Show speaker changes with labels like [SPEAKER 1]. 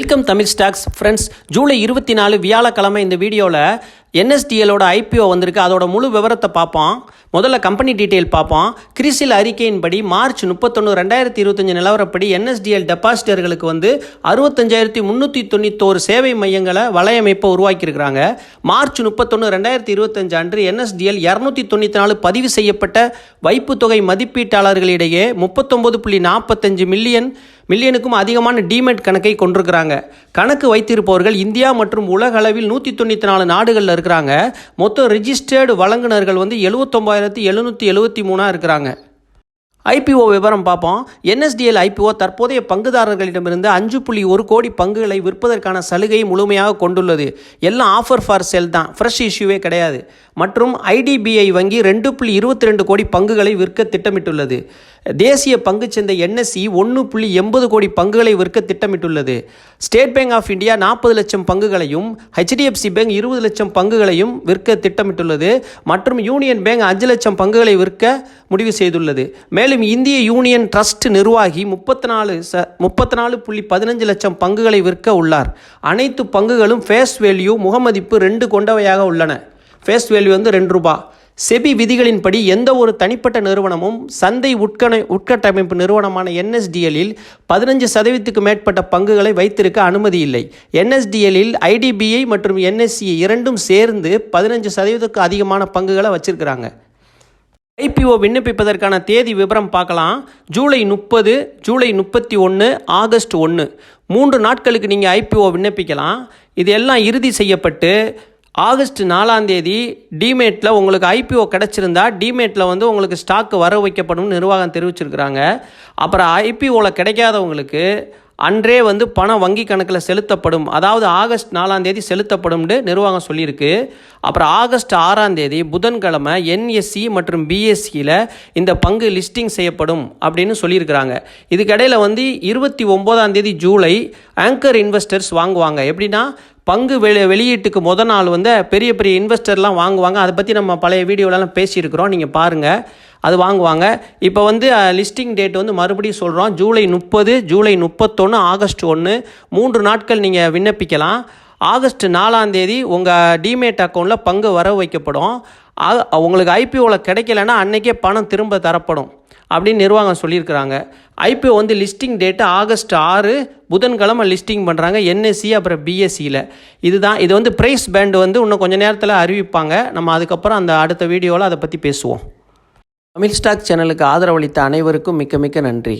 [SPEAKER 1] Welcome Tamil stocks friends July இருபத்தி நாலு வியாழக்கிழமை இந்த வீடியோவில் என்எஸ்டிஎலோட ஐபிஓ வந்திருக்கு. அதோட முழு விவரத்தை பார்ப்போம். முதல்ல கம்பெனி டீட்டெயில் பார்ப்போம். கிரிசில் அறிக்கையின்படி மார்ச் முப்பத்தொன்று ரெண்டாயிரத்தி இருபத்தஞ்சு நிலவரப்படி என்எஸ்டிஎல் டெபாசிட்டர்களுக்கு வந்து அறுபத்தஞ்சாயிரத்தி முந்நூற்றி தொண்ணூத்தோரு சேவை மையங்களை வலையமைப்பை உருவாக்கியிருக்கிறாங்க. மார்ச் முப்பத்தொன்று ரெண்டாயிரத்தி இருபத்தஞ்சு அன்று என்எஸ்டிஎல் இரநூத்தி தொண்ணூற்றி நாலு பதிவு செய்யப்பட்ட வைப்புத்தொகை மதிப்பீட்டாளர்களிடையே முப்பத்தொம்பது புள்ளி நாற்பத்தஞ்சு மில்லியன் மில்லியனுக்கும் அதிகமான டிமெட் கணக்கை கொண்டிருக்கிறாங்க. கணக்கு வைத்திருப்பவர்கள் இந்தியா மற்றும் உலக அளவில் நூற்றி தொண்ணூற்றி நாலு நாடுகளில் இருக்கிறாங்க. மொத்தம் ரிஜிஸ்டர்டு வழங்குனர்கள் வந்து எழுபத்தொம்பாயிரத்தி எழுநூற்றி எழுபத்தி மூணாக இருக்கிறாங்க. ஐபிஓ விவரம் பார்ப்போம். என்எஸ்டிஎல் ஐபிஓ தற்போதைய பங்குதாரர்களிடமிருந்து அஞ்சு புள்ளி ஒரு கோடி பங்குகளை விற்பதற்கான சலுகையை முழுமையாக கொண்டுள்ளது. எல்லாம் ஆஃபர் ஃபார் செல் தான். ஃப்ரெஷ் இஷ்யூவே கிடையாது. மற்றும் ஐடிபிஐ வங்கி ரெண்டு புள்ளி இருபத்தி ரெண்டு கோடி பங்குகளை விற்க திட்டமிட்டுள்ளது. தேசிய பங்குச்சந்தை என்எஸ்சி ஒன்று புள்ளி எண்பது கோடி பங்குகளை விற்க திட்டமிட்டுள்ளது. ஸ்டேட் பேங்க் ஆஃப் இந்தியா நாற்பது லட்சம் பங்குகளையும் ஹெச்டிஎஃப்சி பேங்க் இருபது லட்சம் பங்குகளையும் விற்க திட்டமிட்டுள்ளது. மற்றும் யூனியன் பேங்க் அஞ்சு லட்சம் பங்குகளை விற்க முடிவு செய்துள்ளது. மேலும் இந்திய யூனியன் ட்ரஸ்ட் நிர்வாகி முப்பத்தி நாலு ச முப்பத்தி நாலு புள்ளி பதினஞ்சு லட்சம் பங்குகளை விற்க உள்ளார். அனைத்து பங்குகளும் ஃபேஸ் வேல்யூ முகமதிப்பு ரெண்டு கொண்டவையாக உள்ளன. ஃபேஸ் வேல்யூ வந்து ரெண்டு ரூபா. செபி விதிகளின்படி எந்த ஒரு தனிப்பட்ட நிறுவனமும் சந்தை உட்கண உட்கட்டமைப்பு நிறுவனமான என்எஸ்டிஎல்லில் பதினஞ்சு சதவீதத்துக்கு மேற்பட்ட பங்குகளை வைத்திருக்க அனுமதி இல்லை. என்எஸ்டிஎல்லில் ஐடிபிஐ மற்றும் என்எஸ்சி இரண்டும் சேர்ந்து பதினஞ்சு சதவீதத்துக்கு அதிகமான பங்குகளை வச்சிருக்கிறாங்க. ஐபிஓ விண்ணப்பிப்பதற்கான தேதி விவரம் பார்க்கலாம். ஜூலை முப்பது ஜூலை முப்பத்தி ஒன்று ஆகஸ்ட் ஒன்று மூன்று நாட்களுக்கு நீங்கள் ஐபிஓ விண்ணப்பிக்கலாம். இது எல்லாம் இறுதி செய்யப்பட்டு ஆகஸ்ட் நாலாம் தேதி டிமேட்டில் உங்களுக்கு ஐபிஓ கிடச்சிருந்தா டிமேட்டில் வந்து உங்களுக்கு ஸ்டாக் வர வைக்கப்படும் நிர்வாகம் தெரிவிச்சிருக்கிறாங்க. அப்புறம் ஐபிஓவில் கிடைக்காதவங்களுக்கு அன்றே வந்து பணம் வங்கி கணக்கில் செலுத்தப்படும். அதாவது ஆகஸ்ட் நாலாம் தேதி செலுத்தப்படும்னு நிர்வாகம் சொல்லியிருக்கு. அப்புறம் ஆகஸ்ட் ஆறாம் தேதி புதன்கிழமை என்எஸ்சி மற்றும் பிஎஸ்சியில் இந்த பங்கு லிஸ்டிங் செய்யப்படும் அப்படின்னு சொல்லியிருக்கிறாங்க. இதுக்கிடையில் வந்து இருபத்தி ஒம்போதாம் தேதி ஜூலை ஆங்கர் இன்வெஸ்டர்ஸ் வாங்குவாங்க. எப்படின்னா பங்கு வெளி வெளியீட்டுக்கு முத நாள் வந்து பெரிய பெரிய இன்வெஸ்டர்லாம் வாங்குவாங்க. அதை பற்றி நம்ம பழைய வீடியோலலாம் பேசியிருக்கிறோம். நீங்கள் பாருங்கள் அது வாங்குவாங்க. இப்போ வந்து லிஸ்டிங் டேட் வந்து மறுபடியும் சொல்கிறோம் ஜூலை முப்பது ஜூலை முப்பத்தொன்று ஆகஸ்ட் ஒன்று மூன்று நாட்கள் நீங்கள் விண்ணப்பிக்கலாம். ஆகஸ்ட் நாலாம் தேதி உங்கள் டிமேட் அக்கௌண்ட்டில் பங்கு வர வைக்கப்படும். ஆ- உங்களுக்கு ஐபிஓவில் கிடைக்கலன்னா அன்றைக்கே பணம் திரும்ப தரப்படும். அப்படின்னு நிர்வாகம் சொல்லியிருக்கிறாங்க. ஐபிஓ வந்து லிஸ்டிங் டேட்டு ஆகஸ்ட் ஆறு புதன்கிழமை லிஸ்டிங் பண்ணுறாங்க என்எஸ்சி அப்புறம் பிஎஸ்சியில் இதுதான் இது வந்து ப்ரைஸ் பேண்ட் வந்து இன்னும் கொஞ்சம் நேரத்தில் அறிவிப்பாங்க. நம்ம அதுக்கப்புறம் அந்த அடுத்த வீடியோவில் அதை பற்றி பேசுவோம். தமிழ் ஸ்டாக் சேனலுக்கு ஆதரவளித்த அனைவருக்கும் மிக்க மிக்க நன்றி.